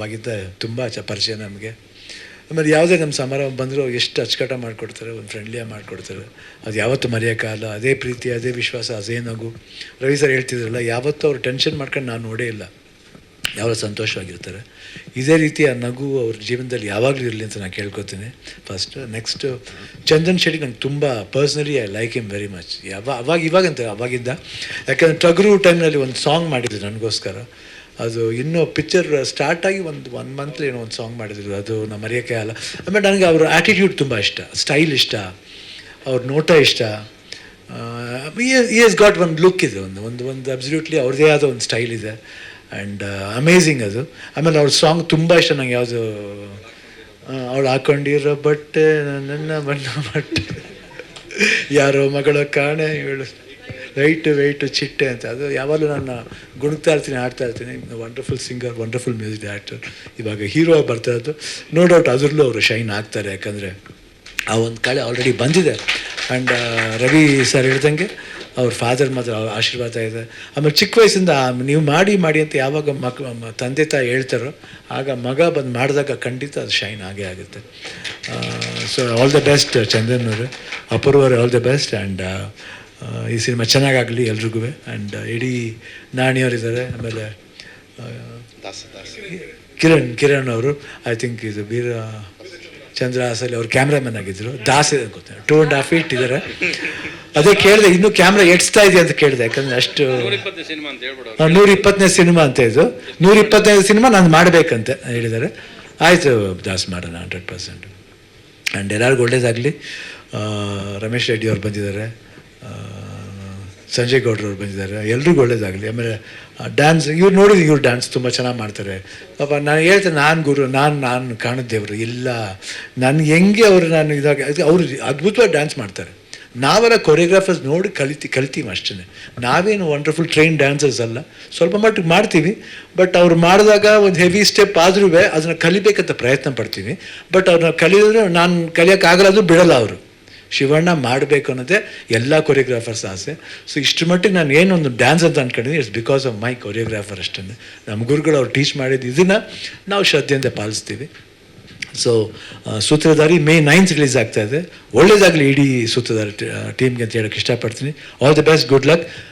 ಅವಾಗಿದ್ದ ತುಂಬ ಚ ಪರಿಚಯ ನಮಗೆ. ಆಮೇಲೆ ಯಾವುದೇ ನಮ್ಮ ಸಮಾರಂಭ ಬಂದರೂ ಎಷ್ಟು ಅಚ್ಚುಕಟ್ಟ ಮಾಡಿಕೊಡ್ತಾರೆ, ಒಂದು ಫ್ರೆಂಡ್ಲಿಯಾಗಿ ಮಾಡಿಕೊಡ್ತಾರೆ. ಅದು ಯಾವತ್ತೂ ಮರೆಯೋಕ್ಕಾಗಲ್ಲ ಅದೇ ಪ್ರೀತಿ, ಅದೇ ವಿಶ್ವಾಸ, ಅದೇ ನಗು. ರವಿ ಸರ್ ಹೇಳ್ತಿದ್ರಲ್ಲ, ಯಾವತ್ತೂ ಅವ್ರು ಟೆನ್ಷನ್ ಮಾಡ್ಕೊಂಡು ನಾನು ನೋಡೇ ಇಲ್ಲ. ಯಾವಾಗ ಸಂತೋಷವಾಗಿರ್ತಾರೆ. ಇದೇ ರೀತಿ ಆ ನಗು ಅವ್ರ ಜೀವನದಲ್ಲಿ ಯಾವಾಗಲೂ ಇರಲಿ ಅಂತ ನಾನು ಕೇಳ್ಕೊತೀನಿ. ಫಸ್ಟ್ ನೆಕ್ಸ್ಟ್ ಚಂದನ್ ಶೆಟ್ಟಿ ನಂಗೆ ತುಂಬ personally I like him very much ಯಾವ ಅವಾಗ ಇವಾಗಂತ ಅವಾಗಿದ್ದ ಯಾಕಂದರೆ ಟಗರು ಟೈಮ್ನಲ್ಲಿ ಒಂದು ಸಾಂಗ್ ಮಾಡಿದ್ರು ನನಗೋಸ್ಕರ. ಅದು ಇನ್ನೂ ಪಿಕ್ಚರ್ ಸ್ಟಾರ್ಟ್ ಆಗಿ ಒಂದು ಒನ್ ಮಂತ್ ಏನೋ ಒಂದು ಸಾಂಗ್ ಮಾಡಿದ್ರು. ಅದು ನಮ್ಮ ಮರೆಯೋಕ್ಕೆ ಅಲ್ಲ. ಆಮೇಲೆ ನನಗೆ ಅವ್ರ ಆ್ಯಟಿಟ್ಯೂಡ್ ತುಂಬ ಇಷ್ಟ. ಸ್ಟೈಲ್ ಇಷ್ಟ. ಅವ್ರ ನೋಟ ಇಷ್ಟ. ಈ ಎಸ್ ಗಾಟ್ ಒಂದು ಲುಕ್ ಇದೆ ಒಂದು. ಒಂದು ಒಂದು ಅಬ್ಸಲ್ಯೂಟ್ಲಿ ಅವ್ರದ್ದೇ ಆದ ಒಂದು ಸ್ಟೈಲ್ ಇದೆ. ಆ್ಯಂಡ್ ಅಮೇಝಿಂಗ್ ಅದು. ಆಮೇಲೆ ಅವ್ರ ಸಾಂಗ್ ತುಂಬ ಇಷ್ಟ ನಂಗೆ ಯಾವುದು ಅವಳು ಹಾಕೊಂಡಿರೋ ಬಟ್ಟೆ ನನ್ನ ಬಣ್ಣ ಬಟ್ಟೆ. ಯಾರೋ ಮಗಳ ಕಾಣೆ, ಇವಳು. ರೈಟು ವೆಯ್ಟು ಚಿಟ್ಟೆ ಅಂತ. ಅದು ಯಾವಾಗಲೂ ನಾನು ಗುಣಗ್ತಾ ಇರ್ತೀನಿ ಆಡ್ತಾ ಇರ್ತೀನಿ. Wonderful singer wonderful music director ಇವಾಗ ಹೀರೋ ಬರ್ತಾ ಇರೋದು. ನೋ ಡೌಟ್ ಅದರಲ್ಲೂ ಅವರು ಶೈನ್ ಆಗ್ತಾರೆ, ಯಾಕಂದರೆ ಆ ಒಂದು ಕಳೆ ಆಲ್ರೆಡಿ ಬಂದಿದೆ. ಆ್ಯಂಡ್ ರವಿ ಸರ್ ಹೇಳ್ದಂಗೆ ಅವ್ರ ಫಾದರ್ ಮಾತ್ರ ಆಶೀರ್ವಾದ ಇದೆ. ಆಮೇಲೆ ಚಿಕ್ಕ ವಯಸ್ಸಿಂದ ನೀವು ಮಾಡಿ ಮಾಡಿ ಅಂತ ಯಾವಾಗ ಮಕ್ ತಂದೆ ತಾಯಿ ಹೇಳ್ತಾರೋ, ಆಗ ಮಗ ಬಂದು ಮಾಡಿದಾಗ ಖಂಡಿತ ಅದು ಶೈನ್ ಆಗೇ ಆಗುತ್ತೆ. So all the best Chandan ಅವರು. ಅಪೂರ್ವರೇ ಆಲ್ ದ ಬೆಸ್ಟ್ ಆ್ಯಂಡ್ ಈ ಸಿನಿಮಾ ಚೆನ್ನಾಗಾಗಲಿ ಎಲ್ರಿಗೂ. ಆ್ಯಂಡ್ ಇಡೀ ನಾಣಿಯವರಿದ್ದಾರೆ ಆಮೇಲೆ ಕಿರಣ್ ಕಿರಣ್ ಅವರು ಐ ಥಿಂಕ್ ಇದು ವೀರ ಚಂದ್ರ ಹಾಸಲ್ಲಿ ಅವರು ಕ್ಯಾಮ್ರಾಮನ್ ಆಗಿದ್ರು. ದಾಸ್ ಗೊತ್ತಿಲ್ಲ ಟೂ ಆ್ಯಂಡ್ ಹಾಫ್ ಫೀಟ್ ಇದ್ದಾರೆ. ಅದೇ ಕೇಳಿದೆ ಇನ್ನೂ ಕ್ಯಾಮ್ರಾ ಎಡ್ಸ್ತಾ ಇದೆ ಅಂತ ಕೇಳಿದೆ. ಯಾಕಂದ್ರೆ ಅಷ್ಟು ನೂರ ಇಪ್ಪತ್ತನೇ ಸಿನಿಮಾ ಅಂತ ಇದು. ನೂರ ಇಪ್ಪತ್ತೈದು ಸಿನಿಮಾ ನಾನು ಮಾಡಬೇಕಂತ ಹೇಳಿದ್ದಾರೆ. ಆಯಿತು ದಾಸ್ ಮಾಡೋಣ ಹಂಡ್ರೆಡ್ ಪರ್ಸೆಂಟ್ ಆ್ಯಂಡ್ ಎಲ್ಲರಿಗೂ ಒಳ್ಳೇದಾಗಲಿ. ರಮೇಶ್ ರೆಡ್ಡಿ ಅವ್ರು ಬಂದಿದ್ದಾರೆ. ಸಂಜಯ್ ಗೌಡ್ರವ್ರು ಬಂದಿದ್ದಾರೆ. ಎಲ್ರಿಗೂ ಒಳ್ಳೇದಾಗಲಿ. ಆಮೇಲೆ ಡ್ಯಾನ್ಸ್ ಇವ್ರು ನೋಡಿದ್ರು ಇವ್ರು ಡ್ಯಾನ್ಸ್ ತುಂಬ ಚೆನ್ನಾಗಿ ಮಾಡ್ತಾರೆ. ಪಾಪ ನಾನು ಹೇಳ್ತೇನೆ, ನಾನು ಗುರು, ನಾನು ನಾನು ಕಾಣಿದ್ದೇವ್ರು ಇಲ್ಲ. ನನಗೆ ಹೆಂಗೆ ಅವರು, ನಾನು ಇದಾಗ ಅವರು ಅದ್ಭುತವಾಗಿ ಡ್ಯಾನ್ಸ್ ಮಾಡ್ತಾರೆ. ನಾವೆಲ್ಲ ಕೊರಿಯೋಗ್ರಾಫರ್ಸ್ ನೋಡಿ ಕಲಿತಿ, ಕಲಿತೀವಿ ಅಷ್ಟೇ ನಾವೇನು ವಂಡರ್ಫುಲ್ ಟ್ರೈನ್ ಡ್ಯಾನ್ಸರ್ಸ್ ಅಲ್ಲ. ಸ್ವಲ್ಪ ಮಟ್ಟಿಗೆ ಮಾಡ್ತೀವಿ. ಬಟ್ ಅವ್ರು ಮಾಡಿದಾಗ ಒಂದು ಹೆವಿ ಸ್ಟೆಪ್ ಆದ್ರೂ ಅದನ್ನು ಕಲಿಬೇಕಂತ ಪ್ರಯತ್ನ ಪಡ್ತೀವಿ. ಬಟ್ ಅವ್ರನ್ನ ಕಲಿಯೋದ್ರೆ ನಾನು ಕಲಿಯೋಕ್ಕಾಗಲ್ಲ ಅದು ಬಿಡಲ್ಲ ಅವರು. ಶಿವಣ್ಣ ಮಾಡಬೇಕು ಅನ್ನೋದೇ ಎಲ್ಲ ಕೊರಿಯೋಗ್ರಾಫರ್ಸ್ ಆಸೆ. ಸೊ ಇಷ್ಟು ಮಟ್ಟಿಗೆ ನಾನು ಏನೊಂದು ಡ್ಯಾನ್ಸ್ ಅಂತ ಅಂದ್ಕೊಂಡಿದ್ದೀನಿ it's because of my choreographer ಅಷ್ಟೇ ನಮ್ಮ ಗುರುಗಳು ಅವ್ರು ಟೀಚ್ ಮಾಡಿದ್ದು ಇದನ್ನು ನಾವು ಶ್ರದ್ಧೆಯಿಂದ ಪಾಲಿಸ್ತೀವಿ. So Sutradhari May ninth release ಆಗ್ತಾ ಇದೆ. ಒಳ್ಳೇದಾಗಲಿ ಇಡೀ ಸೂತ್ರಧಾರಿ ಟೀಮ್ಗೆ ಅಂತ ಹೇಳೋಕ್ಕೆ ಇಷ್ಟಪಡ್ತೀನಿ. All the best good luck